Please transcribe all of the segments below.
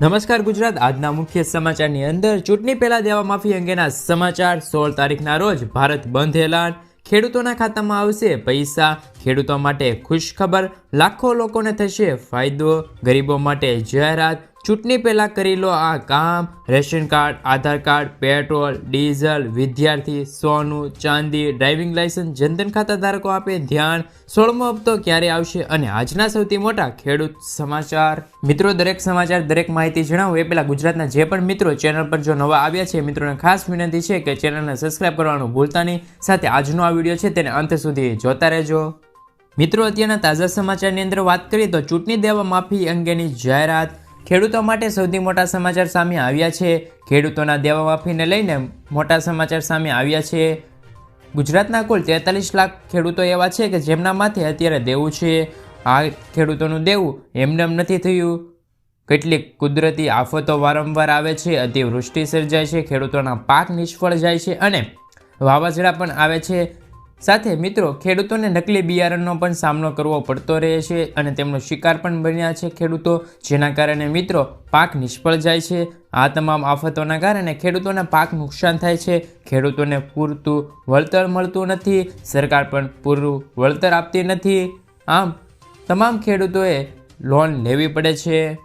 નમસ્કાર ગુજરાત. આજના મુખ્ય સમાચારની અંદર ચૂંટણી પહેલા દેવા માફી અંગેના સમાચાર સોળ તારીખના રોજ ભારત બંધ એલાન. ખેડૂતોના ખાતામાં આવશે પૈસા. ખેડૂતો માટે ખુશ ખબર લાખો લોકોને થશે ફાયદો. ગરીબો માટે જાહેરાત. ચૂંટણી પહેલાં કરી લો આ કામ. Ration card, Aadhaar card, petrol, diesel, વિદ્યાર્થી, સોનું, ચાંદી, ડ્રાઇવિંગ લાયસન્સ જનધન ખાતા ધારકો આપે ધ્યાન. સોળમો હપ્તો ક્યારે આવશે અને આજના સૌથી મોટા ખેડૂત સમાચાર? મિત્રો, દરેક સમાચાર, દરેક માહિતી જણાવું. એ પહેલાં ગુજરાતના જે પણ મિત્રો ચેનલ પર જો નવા આવ્યા છે, મિત્રોને ખાસ વિનંતી છે કે ચેનલને સબસ્ક્રાઇબ કરવાનું ભૂલતા નહીં. સાથે આજનો આ વીડિયો છે તેને અંત સુધી જોતા રહેજો. મિત્રો, અત્યારના તાજા સમાચારની અંદર વાત કરીએ તો ચૂંટણી દેવા માફી અંગેની જાહેરાત ખેડૂતો માટે સૌથી મોટા સમાચાર સામે આવ્યા છે. ખેડૂતોના દેવા માફીને લઈને મોટા સમાચાર સામે આવ્યા છે. ગુજરાતના કુલ તેતાલીસ લાખ ખેડૂતો એવા છે કે જેમના માથે અત્યારે દેવું છે. આ ખેડૂતોનું દેવું એમને એમ નથી થયું. કેટલીક કુદરતી આફતો વારંવાર આવે છે, અતિવૃષ્ટિ સર્જાય છે, ખેડૂતોના પાક નિષ્ફળ જાય છે અને વાવાઝોડા પણ આવે છે. સાથે મિત્રો, ખેડૂતોને નકલી બિયારણનો પણ સામનો કરવો પડતો રહે છે અને તેમનો શિકાર પણ બન્યા છે ખેડૂતો, જેના કારણે મિત્રો, પાક નિષ્ફળ જાય છે. આ તમામ આફતોના કારણે ખેડૂતોના પાક નુકસાન થાય છે. ખેડૂતોને પૂરતું વળતર મળતું નથી. સરકાર પણ પૂરું વળતર આપતી નથી. આમ, તમામ ખેડૂતોએ લોન લેવી પડે છે.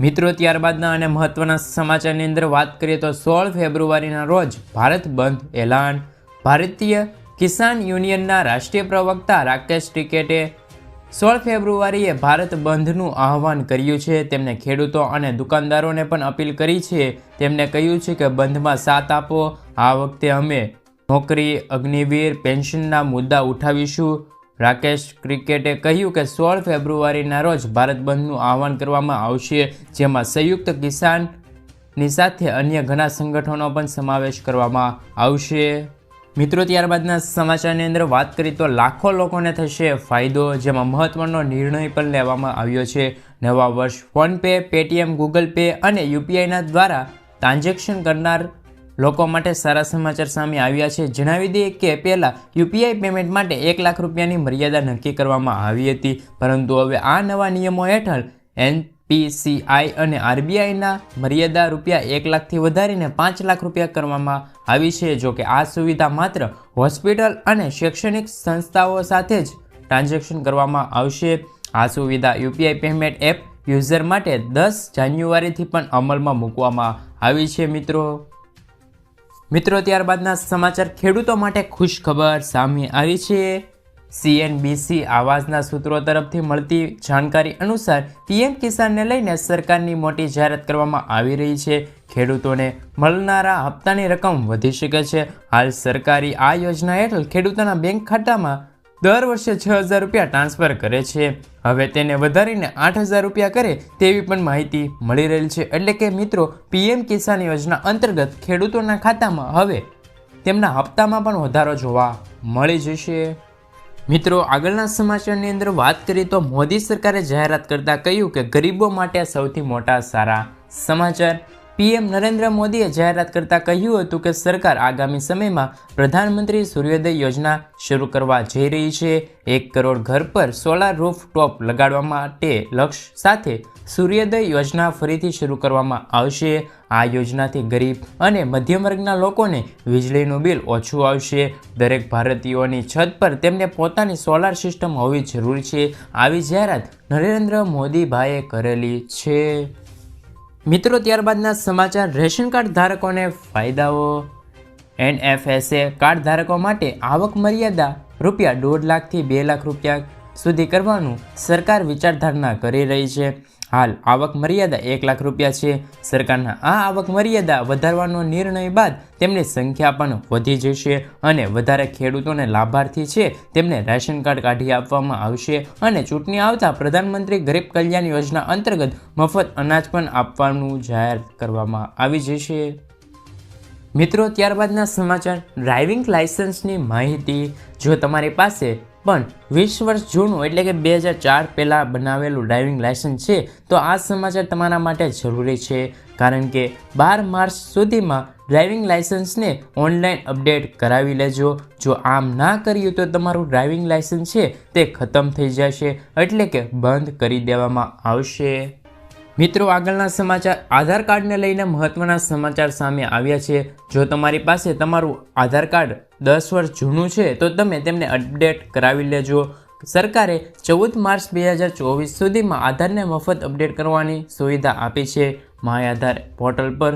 મિત્રો, ત્યારબાદના અને મહત્વના સમાચારની અંદર વાત કરીએ તો સોળ ફેબ્રુઆરીના રોજ ભારત બંધ એલાન. ભારતીય કિસાન યુનિયનના રાષ્ટ્રીય પ્રવક્તા રાકેશ ટિકેટે સોળ ફેબ્રુઆરીએ ભારત બંધનું આહવાન કર્યું છે. તેમણે ખેડૂતો અને દુકાનદારોને પણ અપીલ કરી છે. તેમણે કહ્યું છે કે બંધમાં સાથ આપો. આ વખતે અમે નોકરી, અગ્નિવીર, પેન્શનના મુદ્દા ઉઠાવીશું. રાકેશ ક્રિકેટે કહ્યું કે સોળ ફેબ્રુઆરીના રોજ ભારત બંધનું આહવાન કરવામાં આવશે, જેમાં સંયુક્ત કિસાનની સાથે અન્ય ઘણા સંગઠનો પણ સમાવેશ કરવામાં આવશે. મિત્રો, ત્યારબાદના સમાચારની અંદર વાત કરીએ તો લાખો લોકોને થશે ફાયદો, જેમાં મહત્વનો નિર્ણય પણ લેવામાં આવ્યો છે. નવા વર્ષ ફોનપે પેટીએમ, ગૂગલ પે અને યુપીઆઈના દ્વારા ટ્રાન્ઝેક્શન કરનાર લોકો માટે સારા સમાચાર સામે આવ્યા છે. જણાવી દઈએ કે પહેલાં યુપીઆઈ પેમેન્ટ માટે એક લાખ રૂપિયાની મર્યાદા નક્કી કરવામાં આવી હતી. પરંતુ હવે આ નવા નિયમો હેઠળ એનપીસીઆઈ અને આરબીઆઈના મર્યાદા રૂપિયા એક લાખથી વધારીને પાંચ લાખ રૂપિયા કરવામાં આવી છે, જો કે આ સુવિધા માત્ર હોસ્પિટલ અને શૈક્ષણિક સંસ્થાઓ સાથે જ ટ્રાન્ઝેક્શન કરવામાં આવશે. આ સુવિધા યુપીઆઈ પેમેન્ટ એપ યુઝર માટે દસ જાન્યુઆરીથી પણ અમલમાં મૂકવામાં આવી છે, મિત્રો. મિત્રો, ત્યારબાદના સમાચાર ખેડૂતો માટે ખુશ ખબર સામે આવી છે. સીએનબીસી આવાજના સૂત્રો તરફથી મળતી જાણકારી અનુસાર પીએમ કિસાનને લઈને સરકારની મોટી જાહેરાત કરવામાં આવી રહી છે. ખેડૂતોને મળનારા હપ્તાની રકમ વધી શકે છે. હાલ સરકારી આ યોજના હેઠળ ખેડૂતોના બેંક ખાતામાં દર વર્ષે છ હજાર રૂપિયા ટ્રાન્સફર કરે છે. હવે તેને વધારીને આઠ હજાર રૂપિયા કરે તેવી પણ માહિતી મળી રહેલ છે. એટલે કે મિત્રો, પીએમ કિસાન યોજના અંતર્ગત ખેડૂતોના ખાતામાં હવે તેમના હપ્તામાં પણ વધારો જોવા મળી જશે. મિત્રો, આગળના સમાચારની અંદર વાત કરીએ તો મોદી સરકારે જાહેરાત કરતા કહ્યું કે ગરીબો માટે સૌથી મોટા સારા સમાચાર. પીએમ નરેન્દ્ર મોદીએ જાહેરાત કરતા કહ્યું હતું કે સરકાર આગામી સમયમાં પ્રધાનમંત્રી સૂર્યોદય યોજના શરૂ કરવા જઈ રહી છે. એક કરોડ ઘર પર સોલાર રૂફ ટોપ લગાડવા માટે લક્ષ્ય સાથે સૂર્યોદય યોજના ફરીથી શરૂ કરવામાં આવશે. આ યોજનાથી ગરીબ અને મધ્યમ વર્ગના લોકોને વીજળીનું બિલ ઓછું આવશે. દરેક ભારતીયોની છત પર તેમને પોતાની સોલાર સિસ્ટમ હોવી જરૂરી છે. આવી જાહેરાત નરેન્દ્ર મોદીભાઈએ કરેલી છે. મિત્રો, ત્યારબાદના સમાચાર. રેશન કાર્ડ ધારકોને ફાયદાઓ. એનએફએસએ કાર્ડ ધારકો માટે આવક મર્યાદા રૂપિયા દોઢ લાખથી બે લાખ રૂપિયા સુધી કરવાનું સરકાર વિચારધારણા કરી રહી છે. હાલ આવક મર્યાદા એક લાખ રૂપિયા છે. સરકારના આ આવક મર્યાદા વધારવાનો નિર્ણય બાદ તેમની સંખ્યા પણ વધી જશે અને વધારે ખેડૂતોને લાભાર્થી છે તેમને રેશન કાર્ડ કાઢી આપવામાં આવશે અને ચૂંટણી આવતા પ્રધાનમંત્રી ગરીબ કલ્યાણ યોજના અંતર્ગત મફત અનાજ પણ આપવાનું જાહેર કરવામાં આવી જશે. મિત્રો, ત્યારબાદના સમાચાર. ડ્રાઇવિંગ લાઇસન્સની માહિતી. જો તમારી પાસે પણ વીસ વર્ષ જૂનું એટલે કે બે હજાર ચાર પહેલાં બનાવેલું ડ્રાઇવિંગ લાઇસન્સ છે, તો આ સમાચાર તમારા માટે જરૂરી છે. કારણ કે બાર માર્ચ સુધીમાં ડ્રાઇવિંગ લાઇસન્સને ઓનલાઈન અપડેટ કરાવી લેજો. જો આમ ના કર્યું તો તમારું ડ્રાઇવિંગ લાઇસન્સ છે તે ખતમ થઈ જશે, એટલે કે બંધ કરી દેવામાં આવશે. મિત્રો, આગળના સમાચાર. આધાર કાર્ડને લઈને મહત્વના સમાચાર સામે આવ્યા છે. જો તમારી પાસે તમારું આધાર કાર્ડ દસ વર્ષ જૂનું છે, તો તમે તેમને અપડેટ કરાવી લેજો. સરકારે ચૌદ માર્ચ બે હજાર ચોવીસ સુધીમાં આધારને મફત અપડેટ કરવાની સુવિધા આપી છે. માય આધાર પોર્ટલ પર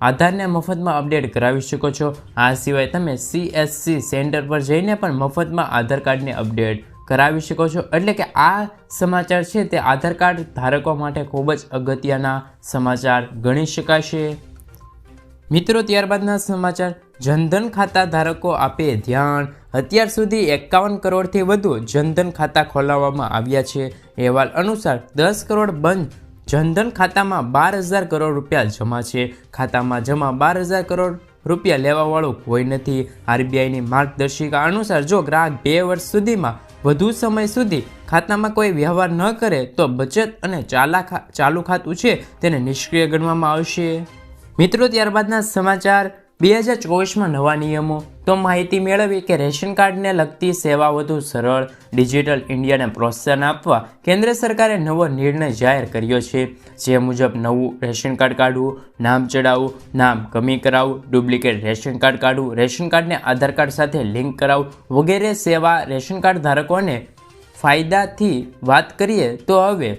આધારને મફતમાં અપડેટ કરાવી શકો છો. આ સિવાય તમે સીએસસી સેન્ટર પર જઈને પણ મફતમાં આધાર કાર્ડને અપડેટ કરાવી શકો છો. એટલે કે આ સમાચાર છે તે આધાર કાર્ડ ધારકો માટે ખૂબ જ અગત્યના સમાચાર ગણી શકાશે. મિત્રો, ત્યારબાદના સમાચાર. જનધન ખાતા ધારકો આપે ધ્યાન. અત્યાર સુધી એકાવન કરોડથી વધુ જનધન ખાતા ખોલાવવામાં આવ્યા છે. અહેવાલ અનુસાર દસ કરોડ બંધ. જનધન ખાતામાં બાર હજાર કરોડ રૂપિયા જમા છે. ખાતામાં જમા બાર હજાર કરોડ રૂપિયા લેવાવાળું કોઈ નથી. આરબીઆઈની માર્ગદર્શિકા અનુસાર જો ગ્રાહક બે વર્ષ સુધીમાં વધુ સમય સુધી ખાતામાં કોઈ વ્યવહાર ન કરે તો બચત અને ચાલા ચાલુ ખાતું છે તેને નિષ્ક્રિય ગણવામાં આવશે. મિત્રો, ત્યારબાદના સમાચાર. બે હજાર ચોવીસમાં નવા નિયમો. તો માહિતી મેળવી કે રેશન કાર્ડને લગતી સેવા વધુ સરળ, ડિજિટલ ઇન્ડિયાને પ્રોત્સાહન આપવા કેન્દ્ર સરકારે નવો નિર્ણય જાહેર કર્યો છે. જે મુજબ નવું રેશન કાર્ડ કાઢવું, નામ ચડાવવું નામ કમી કરાવવું, ડુપ્લિકેટ રેશન કાર્ડ કાઢવું, રેશન કાર્ડને આધાર કાર્ડ સાથે લિંક કરાવવું વગેરે સેવા રેશન કાર્ડ ધારકોને ફાયદાથી વાત કરીએ તો હવે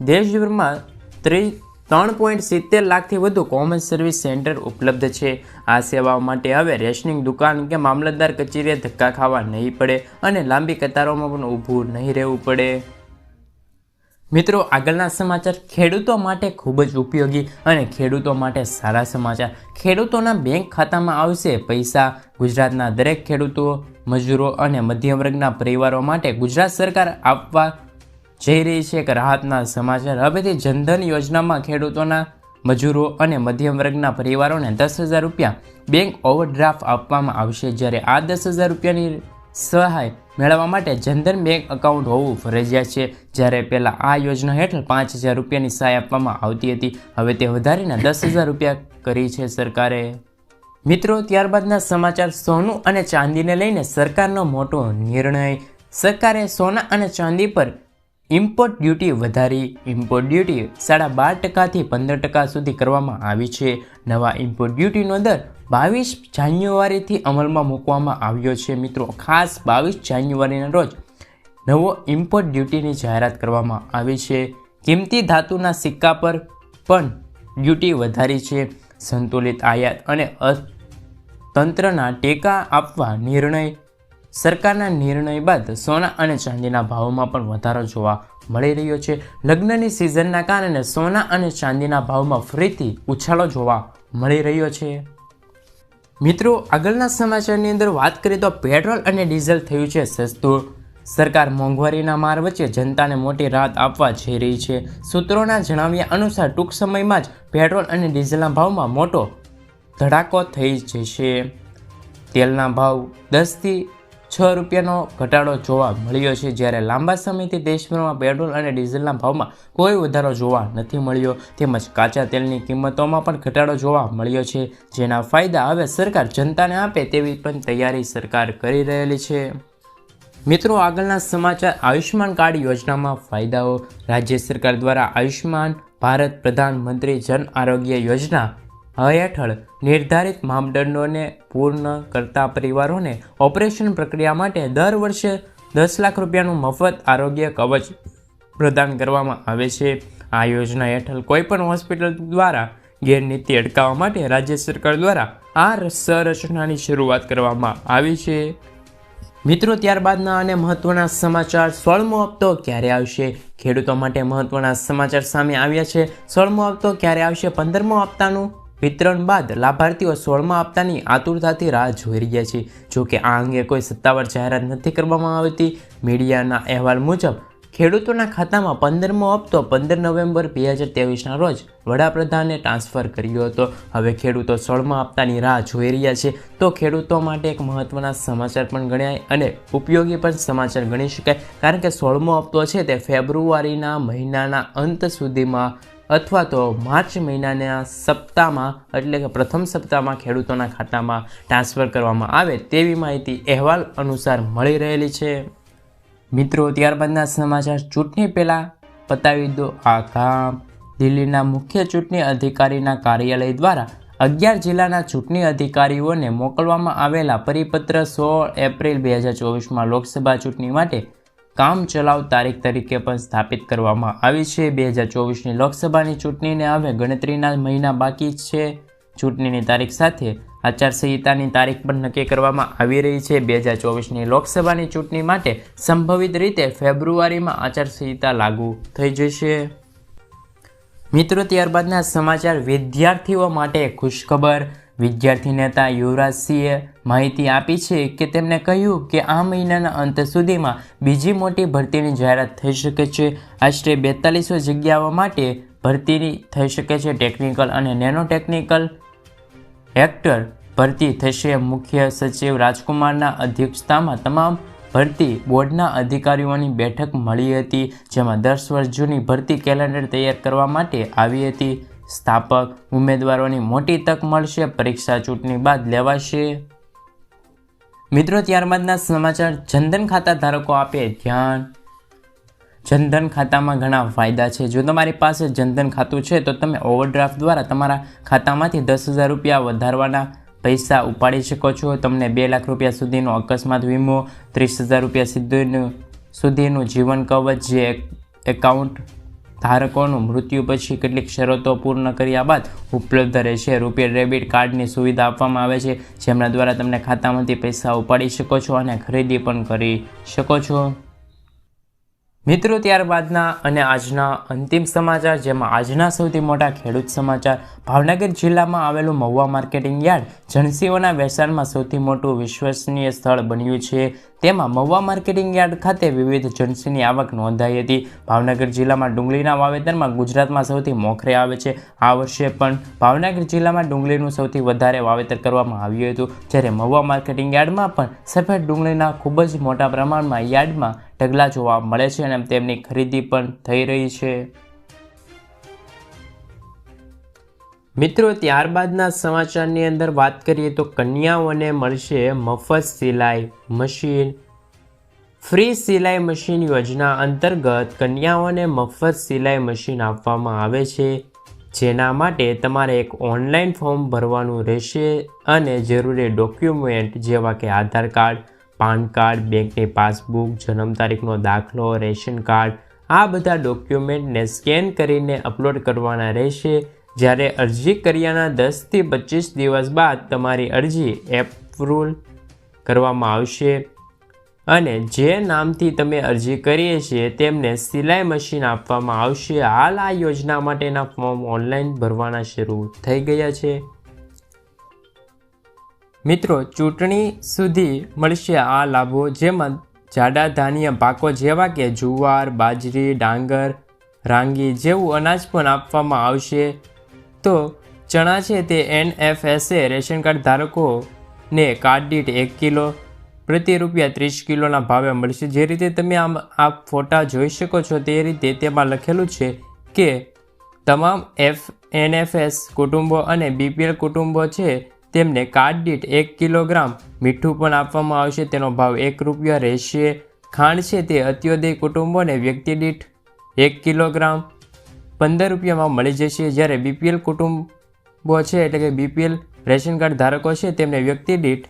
દેશભરમાં ત્રી ત્રણ પોઈન્ટ સિત્તેર લાખથી વધુ કોમન સર્વિસ સેન્ટર ઉપલબ્ધ છે. આ સેવાઓ માટે હવે રેશનિંગ દુકાન કે મામલતદાર કચેરીએ ધક્કા ખાવા નહીં પડે અને લાંબી કતારોમાં પણ ઊભું નહીં રહેવું પડે. મિત્રો, આગળના સમાચાર ખેડૂતો માટે ખૂબ જ ઉપયોગી અને ખેડૂતો માટે સારા સમાચાર. ખેડૂતોના બેંક ખાતામાં આવશે પૈસા. ગુજરાતના દરેક ખેડૂતો, મજૂરો અને મધ્યમ વર્ગના પરિવારો માટે ગુજરાત સરકાર આપવા જઈ રહી છે કે રાહતના સમાચાર. હવેથી જનધન યોજનામાં ખેડૂતોના મજૂરો અને મધ્યમ વર્ગના પરિવારોને દસ હજાર રૂપિયા બેંક ઓવરડ્રાફ્ટ આપવામાં આવશે. જ્યારે આ દસ હજાર રૂપિયાની સહાય મેળવવા માટે જનધન બેંક એકાઉન્ટ હોવું ફરજિયાત છે. જ્યારે પહેલાં આ યોજના હેઠળ પાંચ હજાર રૂપિયાની સહાય આપવામાં આવતી હતી. હવે તે વધારીને દસ હજાર રૂપિયા કરી છે સરકારે. મિત્રો, ત્યારબાદના સમાચાર સોનું અને ચાંદીને લઈને સરકારનો મોટો નિર્ણય. સરકારે સોના અને ચાંદી પર ઇમ્પોર્ટ ડ્યુટી વધારી ઇમ્પોર્ટ ડ્યુટી સાડા બાર ટકાથી પંદર ટકા સુધી કરવામાં આવી છે. નવા ઇમ્પોર્ટ ડ્યુટીનો દર બાવીસ જાન્યુઆરીથી અમલમાં મૂકવામાં આવ્યો છે. મિત્રો, ખાસ બાવીસ જાન્યુઆરીના રોજ નવો ઇમ્પોર્ટ ડ્યુટીની જાહેરાત કરવામાં આવી છે. કિંમતી ધાતુના સિક્કા પર પણ ડ્યુટી વધારી છે. સંતુલિત આયાત અને તંત્રના ટેકા આપવા નિર્ણય સરકારના નિર્ણય બાદ સોના અને ચાંદીના ભાવમાં પણ વધારો જોવા મળી રહ્યો છે. લગ્નની સિઝનના કારણે સોના અને ચાંદીના ભાવમાં ફરીથી ઉછાળો જોવા મળી રહ્યો છે. મિત્રો, આગળના સમાચારની અંદર વાત કરીએ તો પેટ્રોલ અને ડીઝલ થયું છે સસ્તું. સરકાર મોંઘવારીના માર વચ્ચે જનતાને મોટી રાહત આપવા જઈ રહી છે. સૂત્રોના જણાવ્યા અનુસાર, ટૂંક સમયમાં જ પેટ્રોલ અને ડીઝલના ભાવમાં મોટો ધડાકો થઈ જશે. તેલના ભાવ દસથી છ રૂપિયાનો ઘટાડો જોવા મળ્યો છે. જ્યારે લાંબા સમયથી દેશભરમાં પેટ્રોલ અને ડીઝલના ભાવમાં કોઈ વધારો જોવા નથી મળ્યો. તેમજ કાચા તેલની કિંમતોમાં પણ ઘટાડો જોવા મળ્યો છે. જેના ફાયદા હવે સરકાર જનતાને આપે તેવી પણ તૈયારી સરકાર કરી રહેલી છે. મિત્રો, આગળના સમાચાર આયુષ્યમાન કાર્ડ યોજનામાં ફાયદાઓ. રાજ્ય સરકાર દ્વારા આયુષ્યમાન ભારત પ્રધાનમંત્રી જન આરોગ્ય યોજના હેઠળ નિર્ધારિત માપદંડોને પૂર્ણ કરતા પરિવારોને ઓપરેશન પ્રક્રિયા માટે દર વર્ષે દસ લાખ રૂપિયાનું મફત આરોગ્ય કવચ પ્રદાન કરવામાં આવે છે. આ યોજના હેઠળ કોઈપણ હોસ્પિટલ દ્વારા ગેરનીતિ અટકાવવા માટે રાજ્ય સરકાર દ્વારા આ સંરચનાની શરૂઆત કરવામાં આવી છે. મિત્રો, ત્યારબાદના અને મહત્વના સમાચાર સોળમો હપ્તો ક્યારે આવશે? ખેડૂતો માટે મહત્વના સમાચાર સામે આવ્યા છે. સોળમો હપ્તો ક્યારે આવશે? પંદરમો હપ્તાનું વિતરણ બાદ લાભાર્થીઓ સોળમા હપ્તાની આતુરતાથી રાહ જોઈ રહ્યા છે. જોકે આ અંગે કોઈ સત્તાવાર જાહેરાત નથી કરવામાં આવતી. મીડિયાના અહેવાલ મુજબ, ખેડૂતોના ખાતામાં પંદરમો હપ્તો પંદર નવેમ્બર બે હજાર ત્રેવીસના રોજ વડાપ્રધાને ટ્રાન્સફર કર્યો હતો. હવે ખેડૂતો સોળમા હપ્તાની રાહ જોઈ રહ્યા છે. તો ખેડૂતો માટે એક મહત્વના સમાચાર પણ ગણાય અને ઉપયોગી પણ સમાચાર ગણી શકાય. કારણ કે સોળમો હપ્તો છે તે ફેબ્રુઆરીના મહિનાના અંત સુધીમાં અથવા તો માર્ચ મહિનાના સપ્તાહમાં, એટલે કે પ્રથમ સપ્તાહમાં ખેડૂતોના ખાતામાં ટ્રાન્સફર કરવામાં આવે તેવી માહિતી અહેવાલ અનુસાર મળી રહેલી છે. મિત્રો, ત્યારબાદના સમાચાર ચૂંટણી પહેલાં પતાવી દો. આ કામ દિલ્હીના મુખ્ય ચૂંટણી અધિકારીના કાર્યાલય દ્વારા અગિયાર જિલ્લાના ચૂંટણી અધિકારીઓને મોકલવામાં આવેલા પરિપત્ર સોળ એપ્રિલ બે હજાર ચોવીસમાં લોકસભા ચૂંટણી માટે કામ ચલાવ તારીખ તરીકે પણ સ્થાપિત કરવામાં આવી છે. બે હજાર ચોવીસની લોકસભાની ચૂંટણીને હવે ગણતરીના મહિના બાકી છે. ચૂંટણીની તારીખ સાથે આચારસંહિતાની તારીખ પણ નક્કી કરવામાં આવી રહી છે. બે હજાર ચોવીસની લોકસભાની ચૂંટણી માટે સંભવિત રીતે ફેબ્રુઆરીમાં આચારસંહિતા લાગુ થઈ જશે. મિત્રો, ત્યારબાદના સમાચાર વિદ્યાર્થીઓ માટે ખુશખબર. વિદ્યાર્થી નેતા યુવરાજ સિંહે માહિતી આપી છે કે તેમણે કહ્યું કે આ મહિનાના અંત સુધીમાં બીજી મોટી ભરતીની જાહેરાત થઈ શકે છે. આશરે બેતાલીસો જગ્યાઓ માટે ભરતીની થઈ શકે છે. ટેકનિકલ અને નેનો ટેકનિકલ એક્ટર ભરતી થશે. મુખ્ય સચિવ રાજકુમારના અધ્યક્ષતામાં તમામ ભરતી બોર્ડના અધિકારીઓની બેઠક મળી હતી, જેમાં દસ વર્ષ જૂની ભરતી કેલેન્ડર તૈયાર કરવા માટે આવી હતી. સ્થાપક ઉમેદવારોની મોટી તક મળશે, પરીક્ષા ચૂંટણી બાદ લેવાશે. મિત્રો, ત્યારબાદના સમાચાર જનધન ખાતા ધારકો આપે ધ્યાન. જનધન ખાતામાં ઘણા ફાયદા છે. જો તમારી પાસે જનધન ખાતું છે, તો તમે ઓવરડ્રાફ્ટ દ્વારા તમારા ખાતામાંથી દસ હજાર રૂપિયા વધારવાના પૈસા ઉપાડી શકો છો. તમને બે લાખ રૂપિયા સુધીનો અકસ્માત વીમો, ત્રીસ હજાર રૂપિયા સુધીનું સુધીનું જીવન કવચ, જે એકાઉન્ટ ધારકોનું મૃત્યુ પછી કેટલીક શરતો પૂર્ણ કર્યા બાદ ઉપલબ્ધ રહેશે. રૂપે ડેબિટ કાર્ડની સુવિધા આપવામાં આવે છે, જેમના દ્વારા તમને ખાતામાંથી પૈસા ઉપાડી શકો છો અને ખરીદી પણ કરી શકો છો. મિત્રો, ત્યારબાદના અને આજના અંતિમ સમાચાર, જેમાં આજના સૌથી મોટા ખેડૂત સમાચાર. ભાવનગર જિલ્લામાં આવેલું મહુવા માર્કેટિંગ યાર્ડ જણસીઓના વેચાણમાં સૌથી મોટું વિશ્વસનીય સ્થળ બન્યું છે. તેમાં મહુવા માર્કેટિંગ યાર્ડ ખાતે વિવિધ જણસીની આવક નોંધાઈ હતી. ભાવનગર જિલ્લામાં ડુંગળીના વાવેતરમાં ગુજરાતમાં સૌથી મોખરે આવે છે. આ વર્ષે પણ ભાવનગર જિલ્લામાં ડુંગળીનું સૌથી વધારે વાવેતર કરવામાં આવ્યું હતું, જ્યારે મહુવા માર્કેટિંગ યાર્ડમાં પણ સફેદ ડુંગળીના ખૂબ જ મોટા પ્રમાણમાં યાર્ડમાં ઢગલા જોવા મળે છે અને તેમની ખરીદી પણ થઈ રહી છે. મિત્રો, ત્યારબાદના સમાચારની અંદર વાત કરીએ તો કન્યાઓને મળશે મફત સિલાઈ મશીન. ફ્રી સિલાઈ મશીન યોજના અંતર્ગત કન્યાઓને મફત સિલાઈ મશીન આપવામાં આવે છે, જેના માટે તમારે એક ઓનલાઈન ફોર્મ ભરવાનું રહેશે અને જરૂરી ડોક્યુમેન્ટ જેવા કે આધાર કાર્ડ પાન કાર્ડ, બેંકની પાસબુક, જન્મ તારીખનો દાખલો, રેશન કાર્ડ, આ બધા ડોક્યુમેન્ટને સ્કેન કરીને અપલોડ કરવાના રહેશે. જ્યારે અરજી કર્યાના દસથી પચીસ દિવસ બાદ તમારી અરજી એપ્રુવલ કરવામાં આવશે. અને જે નામથી તમે અરજી કરીએ છીએ તેમને સિલાઈ મશીન આપવામાં આવશે. હાલ આ યોજના માટેના ફોર્મ ઓનલાઈન ભરવાના શરૂ થઈ ગયા છે. મિત્રો, ચૂંટણી સુધી મળશે આ લાભો જેમાં જાડા ધાન્ય પાકો જેવા કે જુવાર, બાજરી, ડાંગર, રાંગી જેવું અનાજ પણ આપવામાં આવશે. તો ચણા છે તે એનએફએસએ રેશન કાર્ડ ધારકોને કાર્ડ દીઠ એક કિલો, પ્રતિ રૂપિયા ત્રીસ કિલોના ભાવે મળશે. જે રીતે તમે આમ આ ફોટા જોઈ શકો છો તે રીતે તેમાં લખેલું છે કે તમામ એફ, એનએફએસ કુટુંબો અને બીપીએલ કુટુંબો છે તેમને કાર્ડ દીઠ એક કિલોગ્રામ મીઠું પણ આપવામાં આવશે. તેનો ભાવ એક રૂપિયા રહેશે. ખાંડ છે તે અત્યોદય કુટુંબોને વ્યક્તિ દીઠ એક કિલોગ્રામ પંદર રૂપિયામાં મળી જશે. જ્યારે બીપીએલ કુટુંબો છે, એટલે કે બીપીએલ રેશન કાર્ડ ધારકો છે, તેમને વ્યક્તિ દીઠ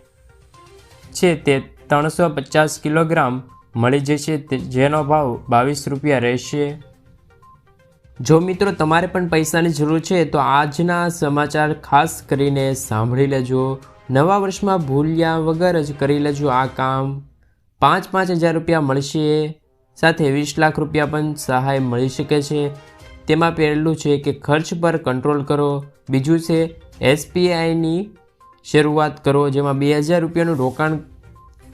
છે તે ત્રણસો પચાસ કિલોગ્રામ મળી જશે. જેનો ભાવ બાવીસ રૂપિયા રહેશે. જો મિત્રો તમારે પણ પૈસાની જરૂર છે, તો આજના સમાચાર ખાસ કરીને સાંભળી લેજો. નવા વર્ષમાં ભૂલ્યા વગર જ કરી લેજો આ કામ. પાંચ પાંચ હજાર રૂપિયા મળશે. સાથે વીસ લાખ રૂપિયા પણ સહાય મળી શકે છે. તેમાં પહેલું છે કે ખર્ચ પર કંટ્રોલ કરો. બીજું છે એસપીઆઈની શરૂઆત કરો, જેમાં બે હજાર રૂપિયાનું રોકાણ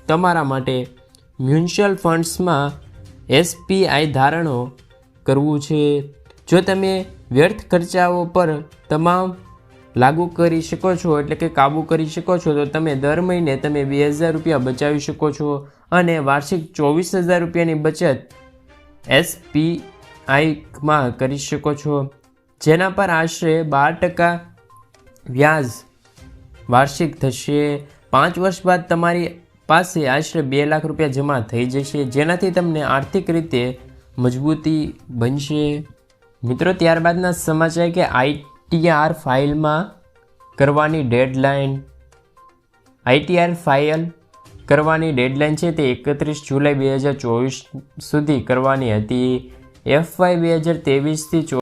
તમારા માટે. મ્યુચ્યુઅલ ફંડ્સમાં એસપીઆઈ ધારણો કરવું છે. જો તમે વ્યર્થ ખર્ચાઓ પર તમામ લાગુ કરી શકો છો, એટલે કે કાબૂ કરી શકો છો, તો તમે દર મહિને તમે બે હજાર રૂપિયા બચાવી શકો છો અને વાર્ષિક ચોવીસ હજાર રૂપિયાની બચત એસપીઆઈમાં કરી શકો છો. જેના પર આશરે બાર ટકા વ્યાજ વાર્ષિક થશે. પાંચ વર્ષ બાદ તમારી પાસે આશરે બે લાખ રૂપિયા જમા થઈ જશે, જેનાથી તમને આર્થિક રીતે મજબૂતી બનશે. મિત્રો, ત્યારબાદના સમાચાર કે આઈટીઆર ફાઇલમાં કરવાની ડેડલાઇન. આઈટીઆર ફાઇલ કરવાની ડેડલાઇન છે તે એકત્રીસ જુલાઈ બે હજાર ચોવીસ સુધી કરવાની હતી. એફવાય બે હજાર ત્રેવીસથી